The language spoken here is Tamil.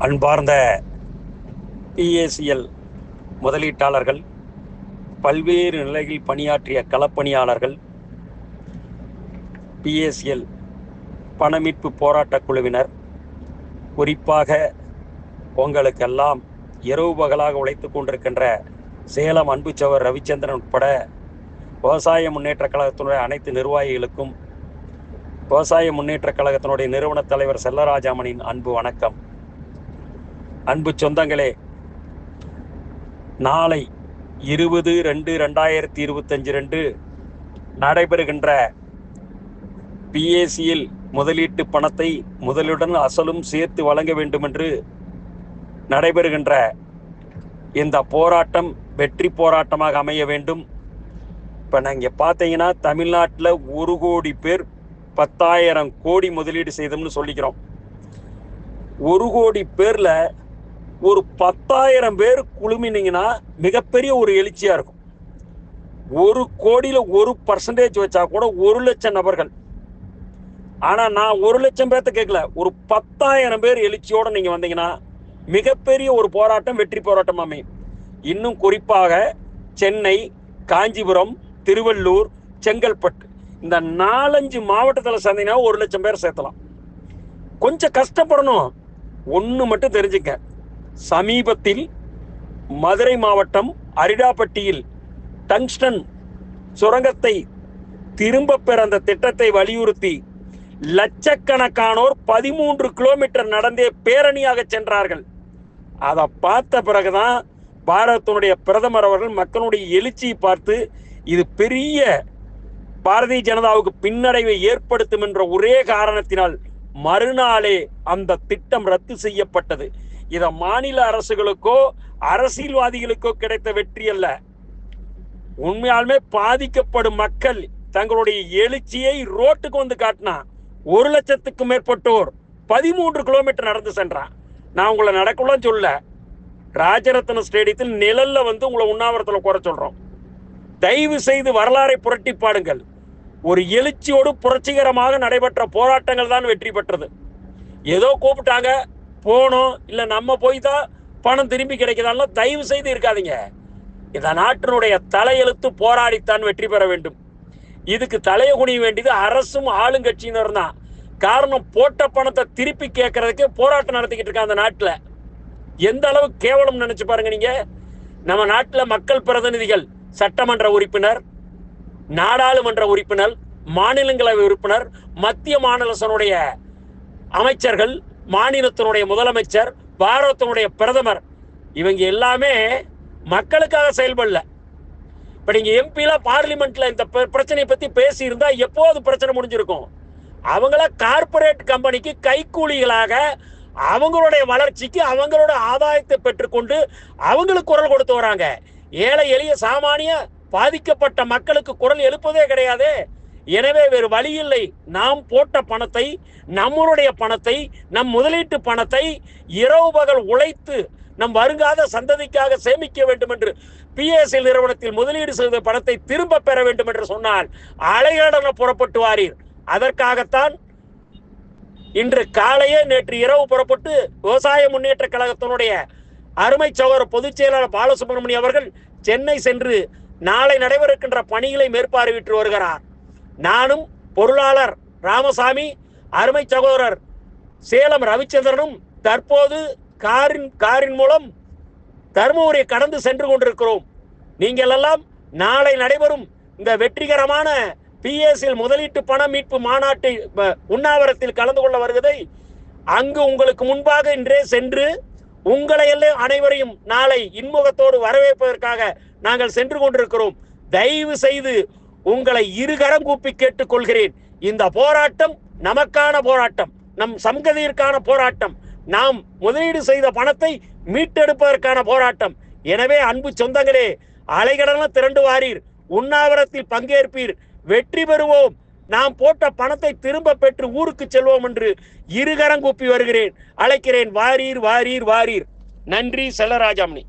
அன்பார்ந்த பிஏசிஎல் முதலீட்டாளர்கள் பல்வேறு நிலையில் பணியாற்றிய களப்பணியாளர்கள் பிஏசிஎல் பணமீட்பு போராட்டக் குழுவினர் குறிப்பாக உங்களுக்கெல்லாம் இரவு பகலாக உழைத்து கொண்டிருக்கின்ற சேலம் அன்புச்சவர் ரவிச்சந்திரன் உட்பட விவசாய முன்னேற்ற கழகத்தினுடைய அனைத்து நிர்வாகிகளுக்கும் விவசாய முன்னேற்ற கழகத்தினுடைய நிறுவன தலைவர் செல்லராஜாமனின் அன்பு வணக்கம். அன்பு சொந்தங்களே நாளை இருபது ரெண்டு ரெண்டாயிரத்தி இருபத்தஞ்சு ரெண்டு நடைபெறுகின்ற பிஏசியில் முதலீட்டு பணத்தை முதலுடன் அசலும் சேர்த்து வழங்க வேண்டும் என்று நடைபெறுகின்ற இந்த போராட்டம் வெற்றி போராட்டமாக அமைய வேண்டும். இப்போ நீங்கள் பார்த்தீங்கன்னா தமிழ்நாட்டில் ஒரு கோடி பேர் பத்தாயிரம் கோடி முதலீடு செய்தோம்னு சொல்லிக்கிறோம். ஒரு கோடி பேரில் ஒரு பத்தாயிரம் பேர் குழுமினீங்கன்னா மிகப்பெரிய ஒரு எழுச்சியாக இருக்கும். ஒரு கோடியில் ஒரு பர்சன்டேஜ் வச்சா கூட ஒரு லட்சம் நபர்கள். ஆனால் நான் ஒரு லட்சம் பேர்த்த கேட்கல ஒரு பத்தாயிரம் பேர் எழுச்சியோடு நீங்கள் வந்தீங்கன்னா மிகப்பெரிய ஒரு போராட்டம் வெற்றி போராட்டம் அமையும். இன்னும் குறிப்பாக சென்னை காஞ்சிபுரம் திருவள்ளூர் செங்கல்பட்டு இந்த நாலஞ்சு மாவட்டத்தில் சேர்ந்தீங்கன்னா ஒரு லட்சம் பேர் சேர்த்தலாம். கொஞ்சம் கஷ்டப்படணும். ஒன்று மட்டும் தெரிஞ்சுக்க சமீபத்தில் மதுரை மாவட்டம் அரிடாப்பட்டியில் டங்ஸ்டன் சுரங்கத்தை திரும்ப பெற அந்த திட்டத்தை வலியுறுத்தி லட்சக்கணக்கானோர் பதிமூன்று கிலோமீட்டர் நடந்தே பேரணியாக சென்றார்கள். அதை பார்த்த பிறகுதான் பாரதத்தினுடைய பிரதமர் அவர்கள் மக்களுடைய எழுச்சியை பார்த்து இது பெரிய பாரதிய ஜனதாவுக்கு பின்னடைவை ஏற்படுத்தும் என்ற ஒரே காரணத்தினால் மறுநாளே அந்த திட்டம் ரத்து செய்யப்பட்டது. இத மாநில அரசுகளுக்கோ அரசியல்வாதிகளுக்கோ கிடைத்த வெற்றி அல்ல. உண்மையாலுமே பாதிக்கப்படும் மக்கள் தங்களுடைய எழுச்சியை ரோட்டுக்கு வந்து காட்டினா ஒரு லட்சத்துக்கும் மேற்பட்டோர் பதிமூன்று கிலோமீட்டர் நடந்து சென்றான். நான் உங்களை நடக்கலாம் சொல்ல ராஜரத்ன ஸ்டேடியத்தில் நிழல்ல வந்து உங்களை உண்ணாவிரத்தில் குறை சொல்றோம். தயவு செய்து வரலாறை புரட்டி பாடுங்கள். ஒரு எழுச்சியோடு புரட்சிகரமாக நடைபெற்ற போராட்டங்கள் தான் வெற்றி பெற்றது. ஏதோ கூப்பிட்டாங்க போனோம் இல்லை நம்ம போய் தான் பணம் திரும்பி கிடைக்குதான்லாம் தயவு செய்து இருக்காதீங்க. இந்த நாட்டினுடைய தலையெழுத்து போராடித்தான் வெற்றி பெற வேண்டும். இதுக்கு தலைய குனிய வேண்டியது அரசும் ஆளுங்கட்சியினர் தான். காரணம் போட்ட பணத்தை திருப்பி கேட்கறதுக்கு போராட்டம் நடத்திக்கிட்டு இருக்காங்க அந்த நாட்டில். எந்த அளவு கேவலம் நினைச்சு பாருங்க நீங்க. நம்ம நாட்டில் மக்கள் பிரதிநிதிகள் சட்டமன்ற உறுப்பினர் நாடாளுமன்ற உறுப்பினர் மாநிலங்களவை உறுப்பினர் மத்திய மாநிலசனுடைய அமைச்சர்கள் மாநிலத்தினுடைய முதலமைச்சர் பாரதத்தினுடைய பிரதமர் இவங்க எல்லாமே மக்களுக்காக செயல்படல. இப்ப நீங்க எம்பில பார்லிமெண்ட்ல இந்த பிரச்சனையை பத்தி பேசி இருந்தா எப்போது பிரச்சனை முடிஞ்சிருக்கும்? அவங்கள கார்ப்பரேட் கம்பெனிக்கு கைக்கூலிகளாக அவங்களுடைய வளர்ச்சிக்கு அவங்களோட ஆதாயத்தை பெற்றுக்கொண்டு அவங்களுக்கு குரல் கொடுத்து வராங்க. ஏழை எளிய சாமானிய பாதிக்கப்பட்ட மக்களுக்கு குரல் எழுப்பதே கிடையாது. எனவே வேறு வழி இல்லை. நாம் போட்ட பணத்தை நம்மளுடைய பணத்தை நம் முதலீட்டு பணத்தை இரவு பகல் உழைத்து நம் வருங்காத சந்ததிக்காக சேமிக்க வேண்டும் என்று பிஎஸ்எல் நிறுவனத்தில் முதலீடு செய்த பணத்தை திரும்ப பெற வேண்டும் என்று சொன்னால் அலைகடன புறப்பட்டு வாரீர். அதற்காகத்தான் இன்று காலையே நேற்று இரவு புறப்பட்டு விவசாய முன்னேற்ற கழகத்தினுடைய அருமை சகோதர பொதுச் செயலாளர் பாலசுப்ரமணியம் அவர்கள் சென்னை சென்று நாளை நடைபெறுகின்ற பணிகளை மேற்பார்வையிட்டு வருகிறார். நானும் பொருளாளர் ராமசாமி அருமை சகோதரர் சேலம் ரவிச்சந்திரனும் தற்போது காரின் காரின் மூலம் தருமபுரியை கடந்து சென்று கொண்டிருக்கிறோம். நீங்கள் எல்லாம் நாளை நடைபெறும் இந்த வெற்றிகரமான பிஎஸ்சியில் முதலீட்டு பண மீட்பு மாநாட்டை உண்ணாவிரத்தில் கலந்து கொள்ள வருவதை அங்கு உங்களுக்கு முன்பாக இன்றே சென்று உங்களை எல்லாம் அனைவரையும் நாளை இன்முகத்தோடு வரவேற்பதற்காக நாங்கள் சென்று கொண்டிருக்கிறோம். தயவு செய்து உங்களை இருகரம் கூப்பி கேட்டுக்கொள்கிறேன். இந்த போராட்டம் நமக்கான போராட்டம். நம் சங்கதியிற்கான போராட்டம். நாம் முதலீடு செய்த பணத்தை மீட்டெடுப்பதற்கான போராட்டம். எனவே அன்பு சொந்தங்களே அலைகடல திரண்டு வாரீர். உண்ணாவிரத்தில் பங்கேற்பீர். வெற்றி பெறுவோம். நாம் போட்ட பணத்தை திரும்ப பெற்று ஊருக்கு செல்வோம் என்று இருகரம் கூப்பி வருகிறேன். அழைக்கிறேன். வாரீர் வாரீர் வாரீர். நன்றி செல்லராஜாமணி.